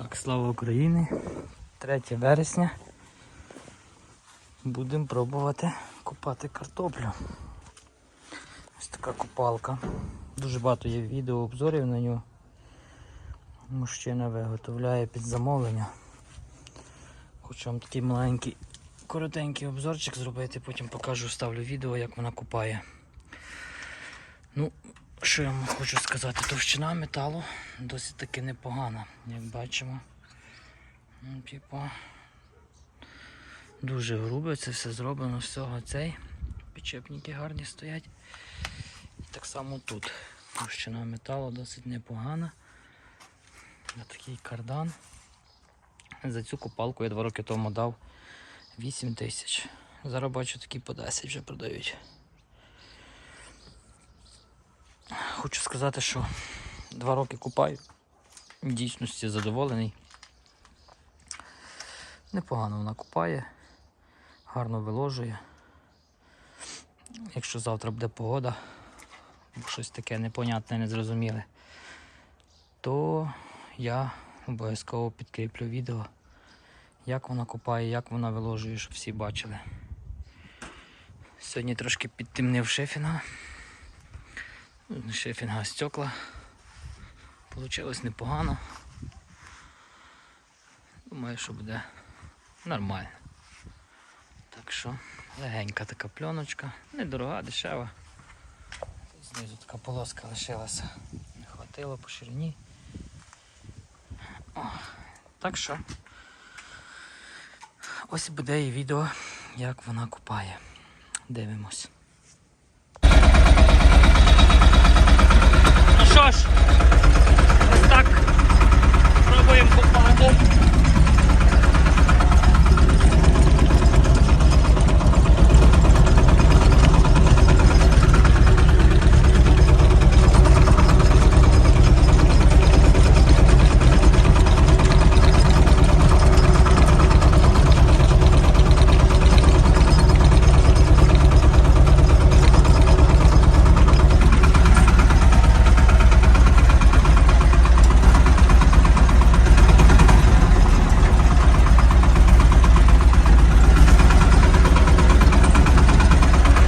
Так, слава Україні. 3 вересня. Будемо пробувати купати картоплю. Ось така купалка. Дуже багато є відео обзорів на нього. Мужчина виготовляє під замовлення. Хочу вам такий маленький коротенький обзорчик зробити, потім покажу, ставлю відео, як вона купає. Ну, що я вам хочу сказати, товщина металу досить таки непогана, як бачимо. Ну, типа, дуже грубе, це все зроблено всього цей. Підчепники гарні стоять. І так само тут. Товщина металу досить непогана. Ось такий кардан. За цю копалку я два роки тому дав 8 тисяч. Зараз бачу такі по 10 вже продають. Хочу сказати, що два роки купаю. В дійсності задоволений. Непогано вона купає, гарно виложує. Якщо завтра буде погода, або щось таке непонятне, незрозуміле, то я обов'язково підкріплю відео, як вона купає, як вона виложує, щоб всі бачили. Сьогодні трошки підтемнив шифінга. Ну, Шифінга стекла. Получилось непогано. Думаю, що буде нормально. Так що легенька така пленочка, недорога, дешева. Знизу така полоска лишилася. Не хватило по ширині. О, так що ось буде і відео, як вона купає. Дивимось. Ну що ж, ось так. Пробуємо купати.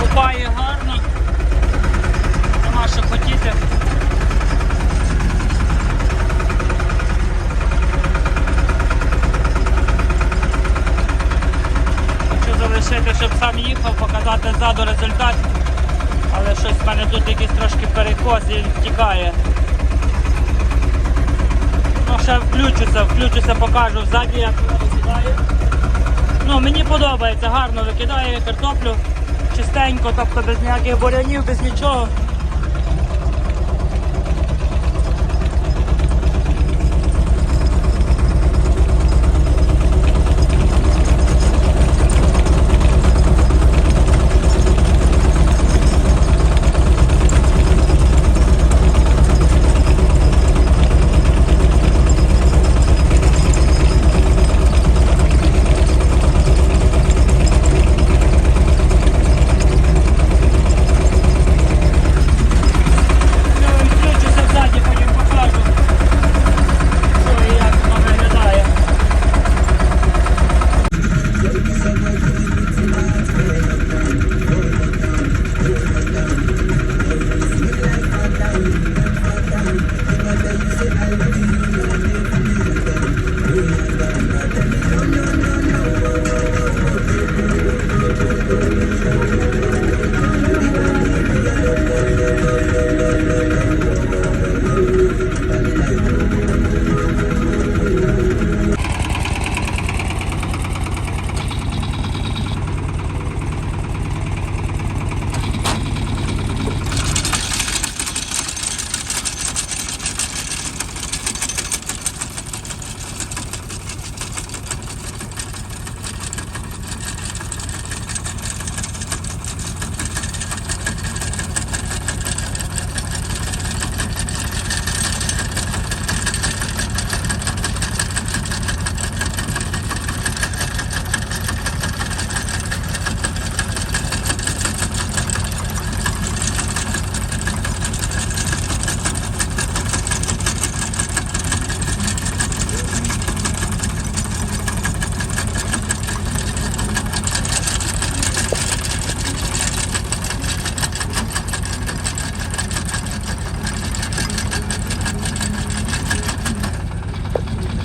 Купає гарно. Нема що хотіти. Хочу залишити, щоб сам їхав, показати ззаду результат. Але щось в мене тут якийсь трошки перекос і втікає. Ну, ще включуся, включуся, покажу ззаді, як воно викидає. Ну, мені подобається, гарно викидає картоплю чистенько, тобто без ніяких бурянів, без нічого.